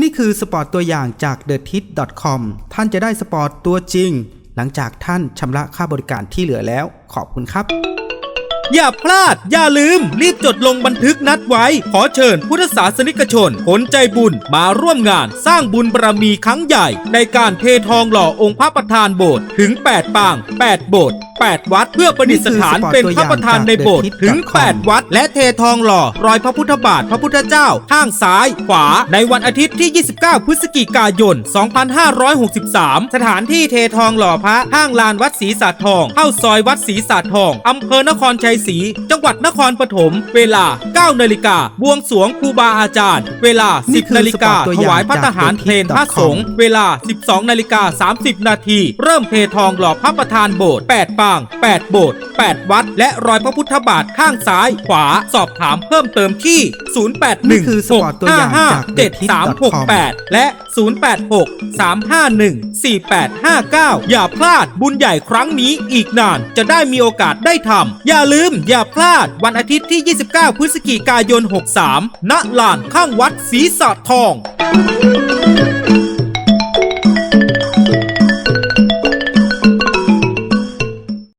นี่คือสปอร์ตตัวอย่างจาก t h e t i t c o m ท่านจะได้สปอร์ตตัวจริง หลังจากท่านชำระค่าบริการที่เหลือแล้ว ขอบคุณครับ อย่าพลาด อย่าลืม รีบจดลงบันทึกนัดไว้ ขอเชิญพุทธศาสนิกชนคนใจบุญมาร่วมงานสร้างบุญบารมีครั้งใหญ่ ในการเททองหล่อองค์พระประธานโบสถ์ถึง 8 ปาง 8 โบสถ์8 วัด เพื่อประดิษฐานเป็นพระประธานในโบสถ์ถึง 8 วัด และเททองหล่อ รอยพระพุทธบาทพระพุทธเจ้า ข้างซ้าย ขวา ในวันอาทิตย์ที่ 29 พฤศจิกายน 2563 สถานที่เททองหล่อพระข้างลานวัดศรีสาทอง เข้าซอยวัดศรีสาทองอำเภอนครชัยศรีจังหวัดนครปฐมเวลา 9 นาฬิกาบวงสรวงครูบาอาจารย์ เวลานี่คือ10 นาฬิกาสปอร์ตตัวถอย่างวายพระทหารจากเพลพระสงฆ์เวลา 12 นาฬิกา 30 นาทีเริ่มเททองหล่อพระประธานโบสถ์8ปาง 8 โบสถ์ 8 วัด และรอยพระพุทธบาทข้างซ้าย ขวา สอบถามเพิ่มเติมที่นี่คือสปอร์ตตัวอย่างจาก0816517368 และ 0863514859 อย่าพลาดบุญใหญ่ครั้งนี้อีกนานจะได้มีโอกาสได้ทำ อย่าลืมอย่าพลาดวันอาทิตย์ที่ 29 พฤศจิกายน 63 ณ ลานข้างวัดศรีสะทอง